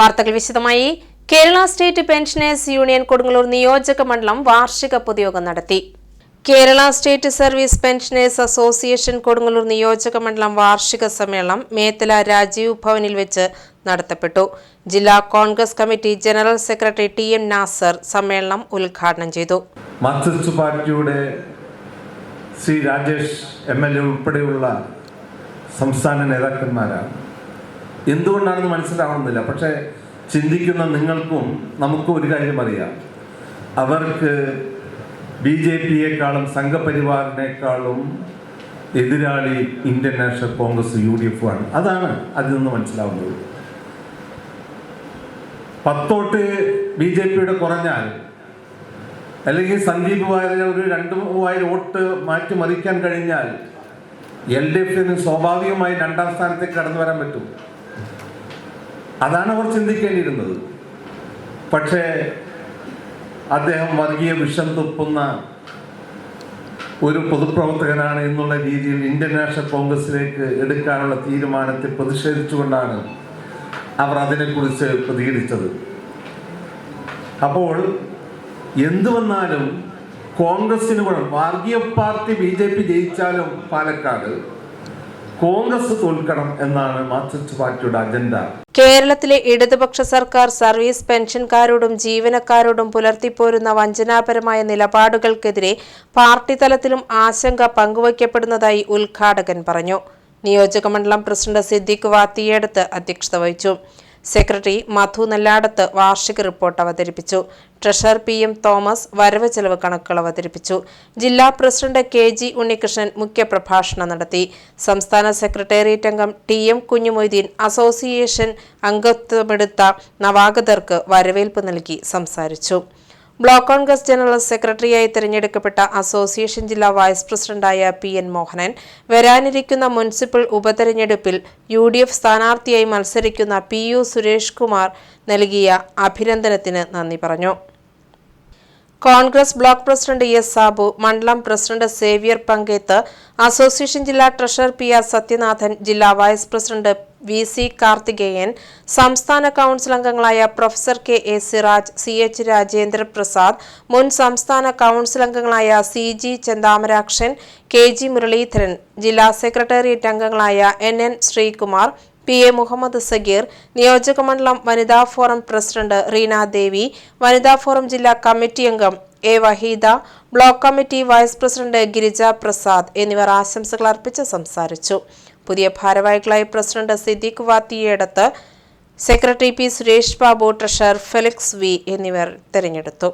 വാർത്തകൾ വിശദമായി. Kerala state pensioners union Kodungallur നിയോജക മണ്ഡലം വാർഷിക പൊതുയോഗം നടത്തി. Kerala state service pensioners association Kodungallur നിയോജക മണ്ഡലം വാർഷിക സമ്മേളനം മേത്തല രാജീവ് ഭവനിൽ വെച്ച് നടത്തപ്പെട്ടു. ജില്ലാ Congress committee general secretary T M Nasar സമ്മേളനം ഉദ്ഘാടനം ചെയ്തു. മാർക്സിസ്റ്റ് പാർട്ടിയുടെ Shri Rajesh M L A ഉൾപ്പെടെയുള്ള സംസ്ഥാന നേതാക്കന്മാരാണ്. എന്തുകൊണ്ടാണെന്ന് മനസ്സിലാവുന്നില്ല. പക്ഷെ ചിന്തിക്കുന്ന നിങ്ങൾക്കും നമുക്കും ഒരു കാര്യം അറിയാം. അവർക്ക് ബി ജെ പിയെക്കാളും സംഘപരിവാറിനേക്കാളും എതിരാളി Indian National Congress U D F ആണ്. അതാണ് അതിൽ നിന്ന് മനസ്സിലാവുന്നത്. പത്തോട്ട് ബി ജെ പിയുടെ കുറഞ്ഞാൽ അല്ലെങ്കിൽ സന്ദീപ് വാര്യർ ഒരു രണ്ട് മൂവായിരം വോട്ട് മാറ്റിമറിക്കാൻ കഴിഞ്ഞാൽ എൽ ഡി എഫിന് സ്വാഭാവികമായി രണ്ടാം സ്ഥാനത്തേക്ക് കടന്നു വരാൻ പറ്റും. അതാണ് അവർ ചിന്തിക്കേണ്ടിയിരുന്നത്. പക്ഷേ അദ്ദേഹം വർഗീയ വിഷം തുപ്പുന്ന ഒരു പൊതുപ്രവർത്തകനാണ് എന്നുള്ള രീതിയിൽ ഇന്ത്യൻ നാഷണൽ കോൺഗ്രസിലേക്ക് എടുക്കാനുള്ള തീരുമാനത്തെ പ്രതിഷേധിച്ചുകൊണ്ടാണ് അവർ അതിനെക്കുറിച്ച് പ്രതികരിച്ചത്. അപ്പോൾ എന്തുവന്നാലും കോൺഗ്രസിന് വർഗീയ പാർട്ടി ബി ജെ പി ജയിച്ചാലും പാലക്കാട് കോൺഗ്രസ് തോൽക്കണം എന്നാണ് മാർക്സിസ്റ്റ് പാർട്ടിയുടെ അജണ്ട. കേരളത്തിലെ ഇടതുപക്ഷ സർക്കാർ സർവീസ് പെൻഷൻകാരോടും ജീവനക്കാരോടും പുലർത്തിപ്പോരുന്ന വഞ്ചനാപരമായ നിലപാടുകൾക്കെതിരെ പാർട്ടി തലത്തിലും ആശങ്ക പങ്കുവയ്ക്കപ്പെടുന്നതായി ഉദ്ഘാടകൻ പറഞ്ഞു. നിയോജകമണ്ഡലം പ്രസിഡന്റ് സിദ്ദിഖ് വാത്തിയടുത്ത് അധ്യക്ഷത വഹിച്ചു. സെക്രട്ടറി മധു നെല്ലാടത്ത് വാർഷിക റിപ്പോർട്ട് അവതരിപ്പിച്ചു. ട്രഷറർ പി എം തോമസ് വരവ് ചെലവ് കണക്കുകൾ അവതരിപ്പിച്ചു. ജില്ലാ പ്രസിഡന്റ് കെ ജി ഉണ്ണികൃഷ്ണൻ മുഖ്യപ്രഭാഷണം നടത്തി. സംസ്ഥാന സെക്രട്ടേറിയറ്റ് അംഗം ടി എം കുഞ്ഞുമൊയ്തീൻ അസോസിയേഷൻ അംഗത്വമെടുത്ത നവാഗതർക്ക് വരവേൽപ്പ് നൽകി സംസാരിച്ചു. ബ്ലോക്ക് കോൺഗ്രസ് ജനറൽ സെക്രട്ടറിയായി തിരഞ്ഞെടുക്കപ്പെട്ട അസോസിയേഷൻ ജില്ലാ വൈസ് പ്രസിഡന്റായ പി എൻ മോഹനൻ വരാനിരിക്കുന്ന മുനിസിപ്പൽ ഉപതെരഞ്ഞെടുപ്പിൽ യു ഡി എഫ് സ്ഥാനാർത്ഥിയായി മത്സരിക്കുന്ന പി യു സുരേഷ് കുമാർ നൽകിയ അഭിനന്ദനത്തിന് നന്ദി പറഞ്ഞു. Congress block president S Sabu മണ്ഡലം പ്രസിഡന്റ് സേവ്യർ പങ്കേത്ത് അസോസിയേഷൻ ജില്ലാ ട്രഷറർ പി ആർ സത്യനാഥൻ ജില്ലാ vice president V C Karthikeyan സംസ്ഥാന കൗൺസിൽ അംഗങ്ങളായ professor K A Siraj C H Rajendra Prasad മുൻ സംസ്ഥാന കൗൺസിൽ അംഗങ്ങളായ C G Chenthamarakshan K G Muraleedharan ജില്ലാ secretariat അംഗങ്ങളായ N N Sreekumar P A Muhammad Sageer നിയോജകമണ്ഡലം വനിതാ ഫോറം പ്രസിഡന്റ് റീന ദേവി വനിതാ ഫോറം ജില്ലാ കമ്മിറ്റി അംഗം A Waheeda block committee vice president Girija Prasad എന്നിവർ ആശംസകൾ അർപ്പിച്ച് സംസാരിച്ചു. പുതിയ ഭാരവാഹികളായി president Siddique Vathiyadath secretary P Suresh Babu treasurer Felix V എന്നിവർ തെരഞ്ഞെടുത്തു.